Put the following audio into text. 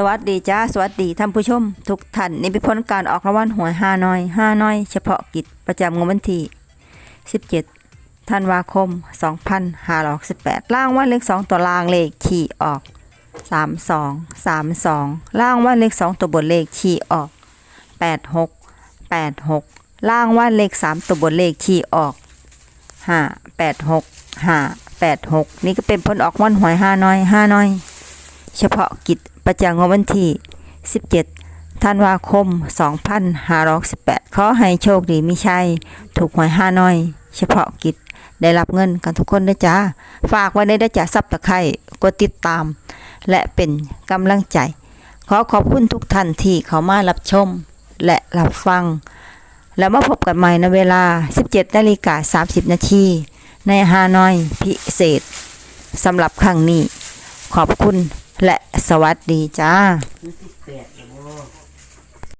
สวัสดีจ้าสวัสดีท่านผู้ชม ทุกท่านนี่เป็นผลการออกรางวัลหวยห้าน้อยห้าน้อย เฉพาะกิจประจำงวดวันที่ 17 ธันวาคม 2518ล่างว่าเลข2ตัวล่างเลขขี่ออก 32 32ล่างว่าเลข2ตัวบนเลขขี่ออก 86 86ล่างว่าเลข3ตัวบนเลขขี่ออก 5 86 5 86 นี่ก็เป็นผลออกวันหวยห้าน้อยห้าน้อย เฉพาะกิจประจำงวดวันที่ 17 ธันวาคม 2518 ขอให้โชคดีมีชัย ถูกหวยห้าน้อย เฉพาะกิจได้รับเงินกันทุกคนด้วยจ้า ฝากไว้ในได้จ้าซับตะไคร่กดติดตาม และเป็นกำลังใจ ขอขอบคุณทุกท่านที่เขามารับชมและรับฟัง แล้วมาพบกันใหม่ในเวลา 17นาฬิกา30 นาทีในฮานอยพิเศษสำหรับครั้งนี้ ขอบคุณ และสวัสดีจ้า